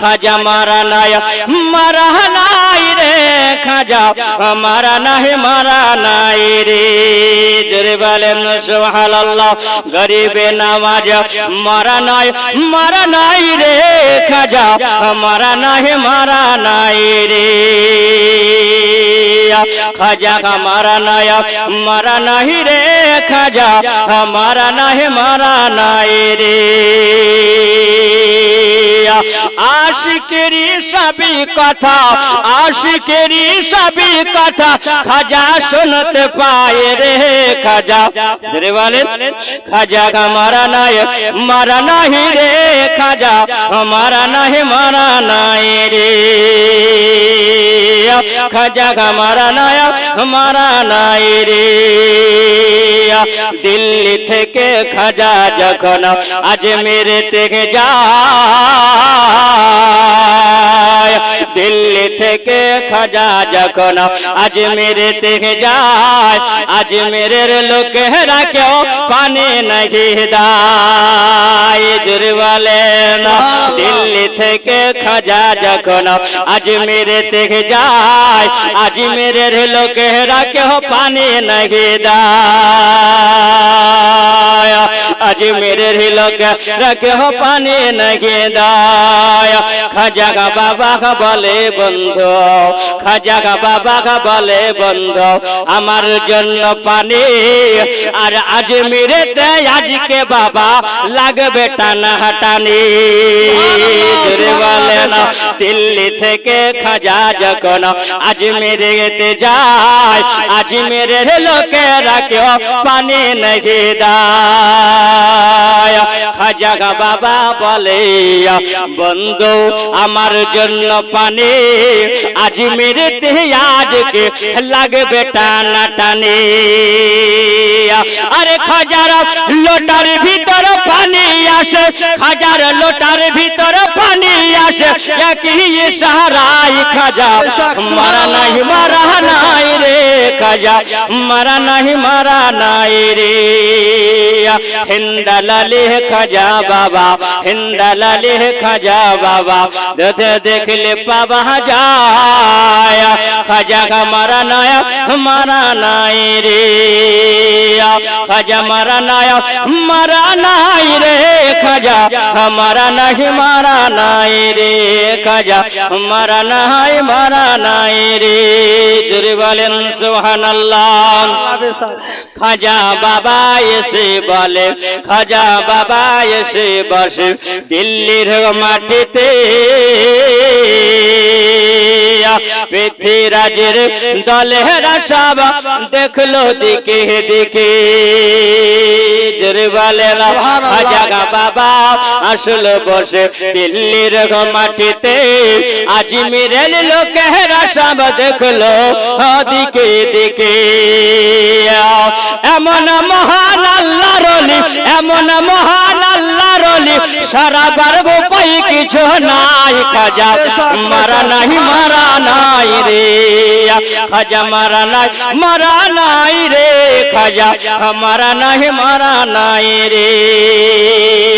খাজা মারা নাই মারা নাই রে খাজা মারা নাই মারা নাই রে জোরে বলেন সুবহানাল্লাহ গরিবে নামাজ মারা নাই মারা নাই রে খাজা মারা নাই মারা নাই রে খাজা মারা নাই মারা নাই রে খাজা মারা নাই মারা নাই রে আশিকেরি সবই কথা, আশিকেরি সবই কথা, খাজা শুনতে পায় রে খাজা। জোরে বলেন, খাজা মারা নাই মারা নাই রে খাজা, মারা নাই মারা নাই রে। খাজা মারা নাই মারা নাই রে। দিল্লি থেকে খাজা যখন আজমের থেকে যায় দিল্লি থেকে খাজা যখন আজমের থেকে যায়, আজমেরের লোকেরা কেউ পানি নাকি দায়। জোরে বলেন, দিল্লি থেকে খাজা যখন আজমের থেকে যায়, আজমেরের লোকেরা কেউ পানি নাকি দায়। লোকেরা কেউ পানি নাকি দায়। খাজা বাবা বলে বন্ধু খাজা বাবা বলে বন্ধু, আমার জন্য পানি। আর আজমিরেতে আজকে বাবা লাগবে টানা হাটানি। বলে না দিল্লি থেকে খাজা যখন আজমিরেতে যায় আজমিরের লোকেরা কেউ পানি নাকি দায় খাজা বাবা বলে, বন্ধু, আমার জন্য পানি আজমিরেতে আজকে লাগবে টানা টানি আরে খাজার লোটার ভিতর পানি আসে, খাজার লোটার ভিতর পানি আসে একই সারাই খাজা মারা নাই মারা নাই রে খাজা মারা নাই মারা নাই রে হিন্দালালে খাজা বাবা হিন্দালালে খাজা বাবা দেখে দেখলে পাবা যায় খাজা মারা নাই মারা নাই রে। খাজা মারা নাই মারা নাই রে। খাজা, মারা নাহি মারা নাই রে। খাজা, মারা নাই মারা নাই রে। জোরে বলেন, সুবহানাল্লাহ। খাজা বাবা এসে বলে, খাজা বাবা এসে বসে, দিল্লির মাটিতে পৃথ্বীরাজের দলেরা সব, দেখল দিকে দিকে। খাজা বাবা আসলো বসে দিল্লির মাটিতে আজমিরের লোকেরা সব, দেখল দিকে দিকে। এমন মহান আল্লাহ রলি এমন মহান রলি সারা পারব পাই কিছু নাই খাজা মারা নাই মারা নাই রে খাজা মারা নাই মারা নাই রে খাজা মারা নাই মারা নাই রে